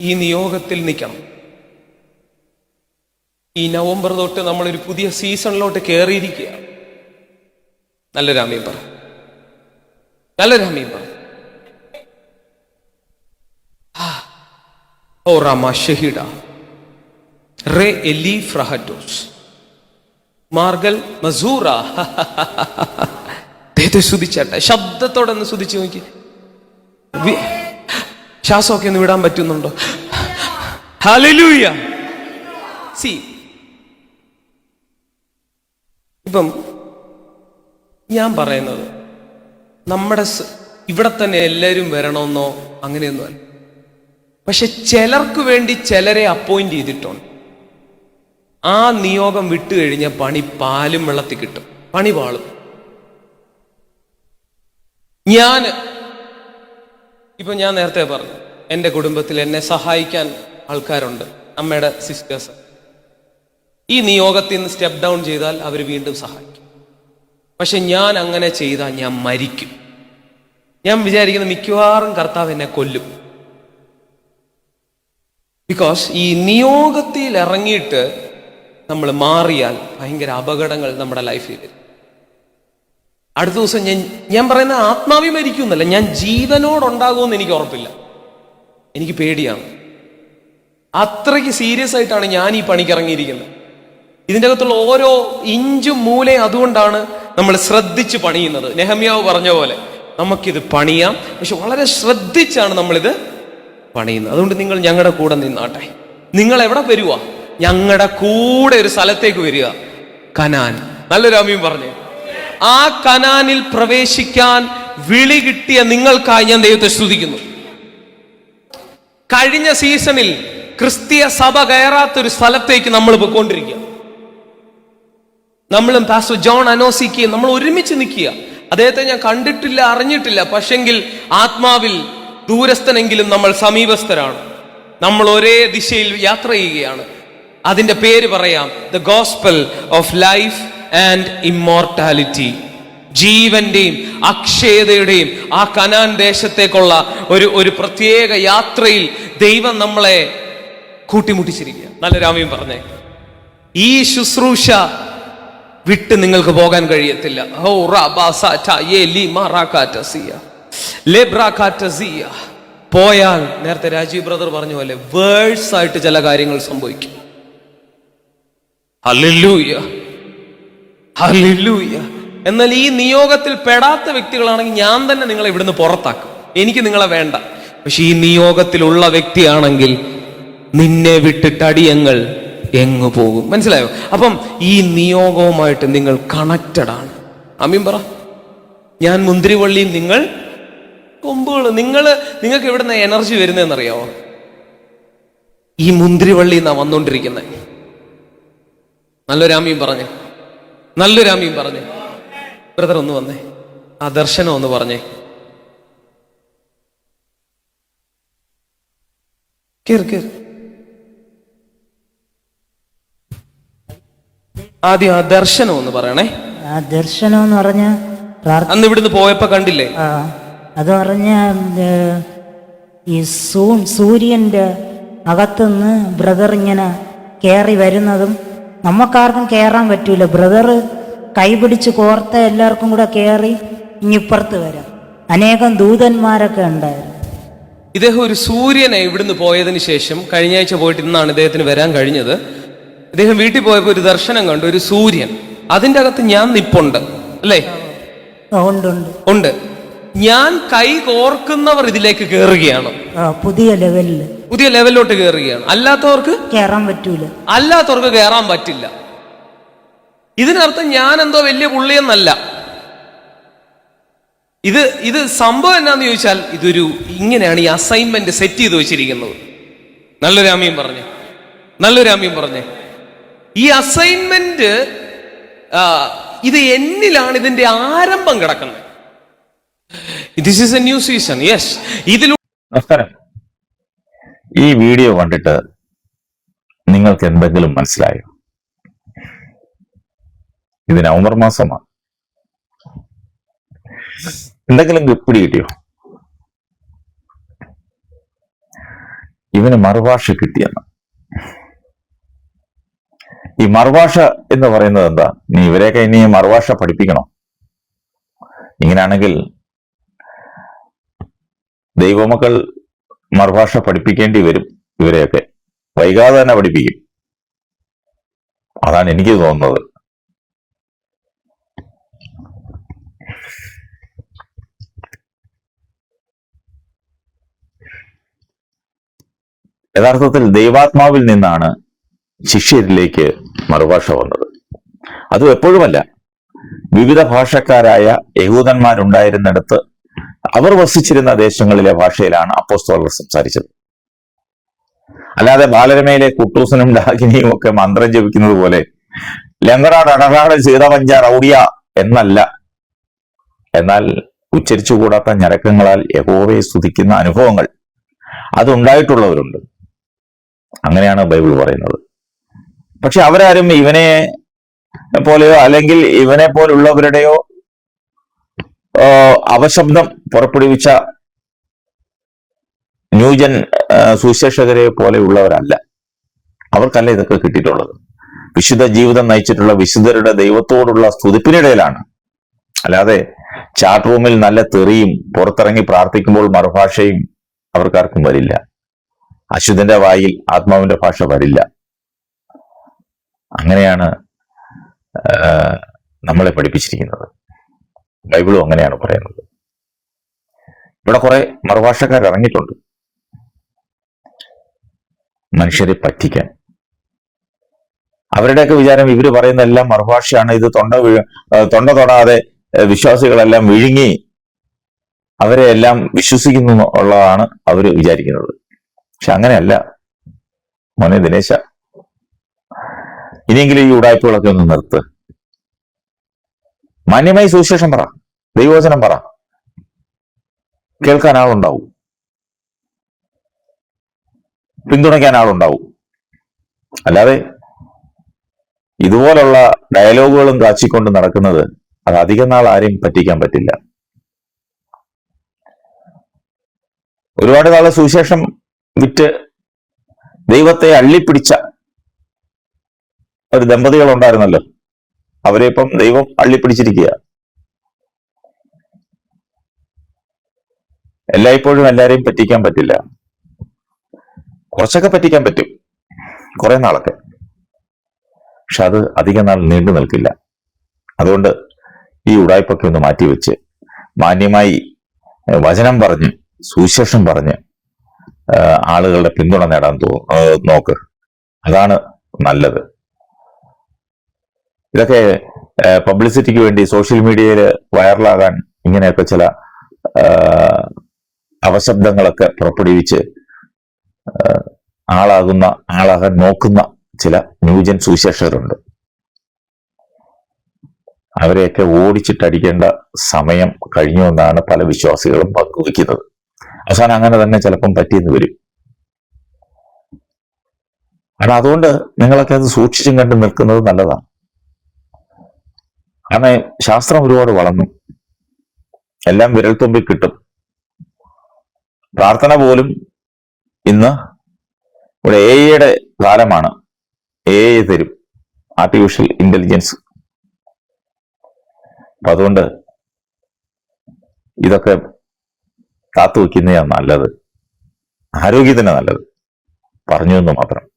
ഈ നിയോഗത്തിൽ നിൽക്കണം. ഈ നവംബർ തൊട്ട് നമ്മളൊരു പുതിയ സീസണിലോട്ട് കയറിയിരിക്കുക. നല്ല രാമീം പറ. നല്ല രാമീം പറ. ഓ റമ ഷഹിഡ റേ എലി ഫ്രഹറ്റോസ് മാർഗൽ മസൂറ. ദൈവത്തെ ശബ്ദത്തോടെ ഒന്ന് സ്തുതിച്ചു നോക്കി. ശ്വാസമൊക്കെ ഒന്ന് വിടാൻ പറ്റുന്നുണ്ടോ? ഹലലൂയ സി. ഇപ്പം ഞാൻ പറയുന്നത് നമ്മുടെ ഇവിടെ തന്നെ എല്ലാവരും വരണമെന്നോ അങ്ങനെയൊന്നുമല്ല. പക്ഷെ ചിലർക്ക് വേണ്ടി ചിലരെ അപ്പോയിന്റ് ചെയ്തിട്ടുണ്ട്. ആ നിയോഗം വിട്ടു കഴിഞ്ഞ പണി പാലും വെള്ളത്തിൽ കിട്ടും. പണി പാളും. ഞാൻ ഇപ്പൊ ഞാൻ നേരത്തെ പറഞ്ഞു എന്റെ കുടുംബത്തിൽ എന്നെ സഹായിക്കാൻ ആൾക്കാരുണ്ട് അമ്മയുടെ സിസ്റ്റേഴ്സ് ഈ നിയോഗത്തിൽ നിന്ന് സ്റ്റെപ്പ് ഡൗൺ ചെയ്താൽ അവർ വീണ്ടും സഹായിക്കും. പക്ഷെ ഞാൻ അങ്ങനെ ചെയ്താൽ ഞാൻ മരിക്കും. ഞാൻ വിചാരിക്കുന്ന മിക്കവാറും കർത്താവ് എന്നെ കൊല്ലും. ബിക്കോസ് ഈ നിയോഗത്തിൽ ഇറങ്ങിയിട്ട് നമ്മൾ മാറിയാൽ ഭയങ്കര അപകടങ്ങൾ നമ്മുടെ ലൈഫിൽ വരും. അടുത്ത ദിവസം ഞാൻ ഞാൻ പറയുന്ന ആത്മാവി മരിക്കുന്നല്ല ഞാൻ ജീവനോടുണ്ടാകുമെന്ന് എനിക്ക് ഉറപ്പില്ല. എനിക്ക് പേടിയാണ്. അത്രയ്ക്ക് സീരിയസ് ആയിട്ടാണ് ഞാൻ ഈ പണിക്ക് ഇറങ്ങിയിരിക്കുന്നത്. ഇതിന്റെ അകത്തുള്ള ഓരോ ഇഞ്ചും മൂലയും അതുകൊണ്ടാണ് നമ്മൾ ശ്രദ്ധിച്ച് പണിയുന്നത്. നെഹമ്യാവ് പറഞ്ഞ പോലെ നമുക്കിത് പണിയാം. പക്ഷെ വളരെ ശ്രദ്ധിച്ചാണ് നമ്മളിത് പണിയുന്നത്. അതുകൊണ്ട് നിങ്ങൾ ഞങ്ങളുടെ കൂടെ നിന്നാട്ടെ. നിങ്ങൾ എവിടെ വരുക ഞങ്ങളുടെ കൂടെ ഒരു സ്ഥലത്തേക്ക് വരിക. കനാൻ. നല്ലൊരു അമ്മയും പറഞ്ഞു. ആ കനാനിൽ പ്രവേശിക്കാൻ വിളി കിട്ടിയ നിങ്ങൾക്കായി ഞാൻ ദൈവത്തെ സ്തുതിക്കുന്നു. കഴിഞ്ഞ സീസണിൽ ക്രിസ്തീയ സഭ കയറാത്തൊരു സ്ഥലത്തേക്ക് നമ്മൾ പോയിക്കൊണ്ടിരിക്കുക. നമ്മളും പാസ്റ്റർ ജോൺ അനോസിക്കുകയും നമ്മൾ ഒരുമിച്ച് നിൽക്കുക. അദ്ദേഹത്തെ ഞാൻ കണ്ടിട്ടില്ല അറിഞ്ഞിട്ടില്ല. പക്ഷെങ്കിൽ ആത്മാവിൽ ദൂരസ്ഥനെങ്കിലും നമ്മൾ സമീപസ്ഥരാണ്. നമ്മൾ ഒരേ ദിശയിൽ യാത്ര ചെയ്യുകയാണ്. അതിന്റെ പേര് പറയാം the gospel of life and immortality ജീവന്റെയും അക്ഷയതയുടെയും ആ കനാൻ ദേശത്തേക്കുള്ള ഒരു ഒരു പ്രത്യേക യാത്രയിൽ ദൈവം നമ്മളെ കൂട്ടിമുട്ടിച്ചിരിക്കുക നല്ല രാമയും പറഞ്ഞേ ഈ ശുശ്രൂഷ വിട്ട് നിങ്ങൾക്ക് പോകാൻ കഴിയത്തില്ല. ഓ. പോയാൽ നേരത്തെ രാജീവ് ബ്രദർ പറഞ്ഞ പോലെ വേഴ്സ് ആയിട്ട് ചില കാര്യങ്ങൾ സംഭവിക്കും. ഹല്ലേലൂയ. എന്നാൽ ഈ നിയോഗത്തിൽ പെടാത്ത വ്യക്തികളാണെങ്കിൽ ഞാൻ തന്നെ നിങ്ങളെ ഇവിടുന്ന് പുറത്താക്കും. എനിക്ക് നിങ്ങളെ വേണ്ട. പക്ഷെ ഈ നിയോഗത്തിലുള്ള വ്യക്തിയാണെങ്കിൽ നിന്നെ വിട്ടിട്ട് അടിയങ്ങൾ എങ്ങു പോകും? മനസ്സിലായോ? അപ്പം ഈ നിയോഗവുമായിട്ട് നിങ്ങൾ കണക്റ്റഡ് ആണ്. അമീൻ പറ. ഞാൻ മുന്തിരിവള്ളിയും നിങ്ങൾ കൊമ്പുകൾ നിങ്ങൾ നിങ്ങൾക്ക് എവിടുന്ന എനർജി വരുന്നതെന്നറിയാവോ? ഈ മുന്തിരിവള്ളി എന്നാ വന്നോണ്ടിരിക്കുന്നത് നല്ലൊരാമീൻ പറഞ്ഞേ. നല്ലൊരാമീൻ പറഞ്ഞേ. ബ്രദർ ഒന്ന് വന്നേ. ആ ദർശനം ഒന്ന് പറഞ്ഞേ. കേറ് കേറ്. ആദ്യം ആ ദർശനം ഒന്ന് പറയണേ. ആ ദർശനം എന്ന് പറഞ്ഞ അന്ന് ഇവിടുന്ന് പോയപ്പോ കണ്ടില്ലേ? അത് പറഞ്ഞ ഈ സൂ സൂര്യന്റെ അകത്തുനിന്ന് ബ്രദർ ഇങ്ങനെ കയറി വരുന്നതും നമുക്കാർക്കും കയറാൻ പറ്റൂല. ബ്രദർ കൈപിടിച്ച് കോർത്ത എല്ലാവർക്കും കൂടെ കയറി ഇങ്ങിപ്പുറത്ത് വരാം. അനേകം ദൂതന്മാരൊക്കെ ഉണ്ടായിരുന്നു. ഇദ്ദേഹം ഒരു സൂര്യനെ ഇവിടുന്ന് പോയതിന് ശേഷം കഴിഞ്ഞ ആഴ്ച പോയിട്ട് ഇന്നാണ് ഇദ്ദേഹത്തിന് വരാൻ കഴിഞ്ഞത്. ഇദ്ദേഹം വീട്ടിൽ പോയപ്പോൾ ഒരു ദർശനം കണ്ടു ഒരു സൂര്യൻ. അതിന്റെ അകത്ത് ഞാൻ നിപ്പുണ്ട്. അല്ലേ? ഉണ്ട് ഉണ്ട്. ഉണ്ട്. ഞാൻ കൈ കോർക്കുന്നവർ ഇതിലേക്ക് കയറുകയാണ് പുതിയ ലെവലിൽ പുതിയ ലെവലിലോട്ട് കയറുകയാണ് അല്ലാത്തവർക്ക് കയറാൻ പറ്റൂല. അല്ലാത്തവർക്ക് കയറാൻ പറ്റില്ല. ഇതിനർത്ഥം ഞാൻ എന്തോ വലിയ പുള്ളിയെന്നല്ല. ഇത് ഇത് സംഭവം എന്നാന്ന് ചോദിച്ചാൽ ഇതൊരു ഇങ്ങനെയാണ് ഈ അസൈൻമെന്റ് സെറ്റ് ചെയ്ത് വെച്ചിരിക്കുന്നത്. നല്ലൊരു അമ്മയും പറഞ്ഞേ. നല്ലൊരു അമ്മയും പറഞ്ഞേ. ഈ അസൈൻമെന്റ് ഇത് എന്നിലാണ് ഇതിന്റെ ആരംഭം കിടക്കുന്നത്. This is a new season yes ഇതിലൂടെ നമസ്കാരം. ഈ വീഡിയോ കണ്ടിട്ട് നിങ്ങൾക്ക് എന്തെങ്കിലും മനസ്സിലായോ? ഇത് നവംബർ മാസമാണ്. എന്തെങ്കിലും പിടി കിട്ടിയോ? ഇവന് മറുഭാഷ കിട്ടിയെന്ന്. ഈ മറുഭാഷ എന്ന് പറയുന്നത് എന്താ? നീ ഇവരെയൊക്കെ ഇനി മറുഭാഷ പഠിപ്പിക്കണം. ഇങ്ങനെയാണെങ്കിൽ ദൈവമക്കൾ മറുഭാഷ പഠിപ്പിക്കേണ്ടി വരും ഇവരെയൊക്കെ. വൈകാതെ തന്നെ പഠിപ്പിക്കും. അതാണ് എനിക്ക് തോന്നുന്നത്. യഥാർത്ഥത്തിൽ ദൈവാത്മാവിൽ നിന്നാണ് ശിഷ്യരിലേക്ക് മറുഭാഷ വന്നത്. അതും എപ്പോഴുമല്ല. വിവിധ ഭാഷക്കാരായ യഹൂദന്മാരുണ്ടായിരുന്നിടത്ത് അവർ വസിച്ചിരുന്ന ദേശങ്ങളിലെ ഭാഷയിലാണ് അപ്പോസ്തോലർ സംസാരിച്ചത്. അല്ലാതെ ബാലരമയിലെ കുട്ടൂസനും ഡാകിനിയും ഒക്കെ മന്ത്രം ജപിക്കുന്നത് പോലെ ലങ്കടാട് അടകാട് സീതപഞ്ച റൗഡിയ എന്നല്ല. എന്നാൽ ഉച്ചരിച്ചുകൂടാത്ത ഞരക്കങ്ങളാൽ യഹോവയെ സ്തുതിക്കുന്ന അനുഭവങ്ങൾ അതുണ്ടായിട്ടുള്ളവരുണ്ട്. അങ്ങനെയാണ് ബൈബിൾ പറയുന്നത്. പക്ഷെ അവരാരും ഇവനെ പോലെയോ അല്ലെങ്കിൽ ഇവനെ പോലുള്ളവരുടെയോ ആ, അപശബ്ദം പുറപ്പെടുവിച്ച ന്യൂജൻ സുശേഷകരെ പോലെയുള്ളവരല്ല. അവർക്കല്ല ഇതൊക്കെ കിട്ടിയിട്ടുള്ളത്? വിശുദ്ധ ജീവിതം നയിച്ചിട്ടുള്ള വിശുദ്ധരുടെ ദൈവത്തോടുള്ള സ്തുതിപ്പിനിടയിലാണ് അല്ലാതെ ചാറ്റ് റൂമിൽ നല്ല തെറിയും പുറത്തിറങ്ങി പ്രാർത്ഥിക്കുമ്പോൾ മറുഭാഷയും അവർക്കാർക്കും വരില്ല. അശുദ്ധന്റെ വായിൽ ആത്മാവിന്റെ ഭാഷ വരില്ല. അങ്ങനെയാണ് നമ്മളെ പഠിപ്പിച്ചിരിക്കുന്നത്. ബൈബിളും അങ്ങനെയാണ് പറയുന്നത്. ഇവിടെ കുറെ മറുഭാഷക്കാർ ഇറങ്ങിയിട്ടുണ്ട്. മനുഷ്യരെ പറ്റിക്കാൻ. അവരുടെയൊക്കെ വിചാരം ഇവർ പറയുന്ന എല്ലാം മറുഭാഷയാണ്. ഇത് തൊണ്ട വിഴ തൊണ്ട തൊടാതെ വിശ്വാസികളെല്ലാം വിഴുങ്ങി അവരെ എല്ലാം വിശ്വസിക്കുന്നു ഉള്ളതാണ് അവർ വിചാരിക്കുന്നത്. പക്ഷെ അങ്ങനെയല്ല. മോനെ ദിനേശ ഇനിയെങ്കിലും ഈ ഉടായ്പകളൊക്കെ ഒന്ന് നിർത്ത്. മാന്യമായി സുവിശേഷം പറ. ദൈവവചനം പറ. കേൾക്കാൻ ആളുണ്ടാവും. പിന്തുണയ്ക്കാൻ ആളുണ്ടാവും. അല്ലാതെ ഇതുപോലുള്ള ഡയലോഗുകളും കാച്ചിക്കൊണ്ട് നടക്കുന്നത് അത് അധികം നാൾ ആരെയും പറ്റിക്കാൻ പറ്റില്ല. ഒരുപാട് നാളെ സുവിശേഷം വിറ്റ് ദൈവത്തെ അള്ളിപ്പിടിച്ച ഒരു ദമ്പതികൾ ഉണ്ടായിരുന്നല്ലോ അവരെ ഇപ്പം ദൈവം അള്ളിപ്പിടിച്ചിരിക്കുക എല്ലായ്പ്പോഴും എല്ലാരെയും പറ്റിക്കാൻ പറ്റില്ല. കുറച്ചൊക്കെ പറ്റിക്കാൻ പറ്റും. കുറെ നാളൊക്കെ. പക്ഷെ അത് അധിക നാൾ നീണ്ടു നിൽക്കില്ല. അതുകൊണ്ട് ഈ ഉടായ്പൊക്കെ ഒന്ന് മാറ്റിവെച്ച് മാന്യമായി വചനം പറഞ്ഞ് സുവിശേഷം പറഞ്ഞ് ആളുകളുടെ പിന്തുണ നേടാൻ തോ നോക്ക്. അതാണ് നല്ലത്. ഇതൊക്കെ പബ്ലിസിറ്റിക്ക് വേണ്ടി സോഷ്യൽ മീഡിയയിൽ വൈറലാകാൻ ഇങ്ങനെയൊക്കെ ചില അവശബ്ദങ്ങളൊക്കെ പുറപ്പെടുവിച്ച് ആളാകുന്ന ആളാകാൻ നോക്കുന്ന ചില ന്യൂജൻ സുവിശേഷകരുണ്ട്. അവരെയൊക്കെ ഓടിച്ചിട്ടടിക്കേണ്ട സമയം കഴിഞ്ഞു എന്നാണ് പല വിശ്വാസികളും പങ്കുവയ്ക്കുന്നത്. അവസാനം അങ്ങനെ തന്നെ ചിലപ്പം പറ്റിയെന്ന് വരും. കാരണം അതുകൊണ്ട് നിങ്ങളൊക്കെ അത് സൂക്ഷിച്ചും കണ്ട് നിൽക്കുന്നത് നല്ലതാണ്. കാരണം ശാസ്ത്രം ഒരുപാട് വളർന്നു. എല്ലാം വിരൽത്തുമ്പിൽ കിട്ടും. പ്രാർത്ഥന പോലും ഇന്ന് ഇവിടെ എയുടെ കാലമാണ്. എ തരും. ആർട്ടിഫിഷ്യൽ ഇന്റലിജൻസ് അതുകൊണ്ട് ഇതൊക്കെ കാത്തുവെക്കുന്നതാണ് നല്ലത്. ആരോഗ്യത്തിന് നല്ലത്. പറഞ്ഞു എന്ന് മാത്രം.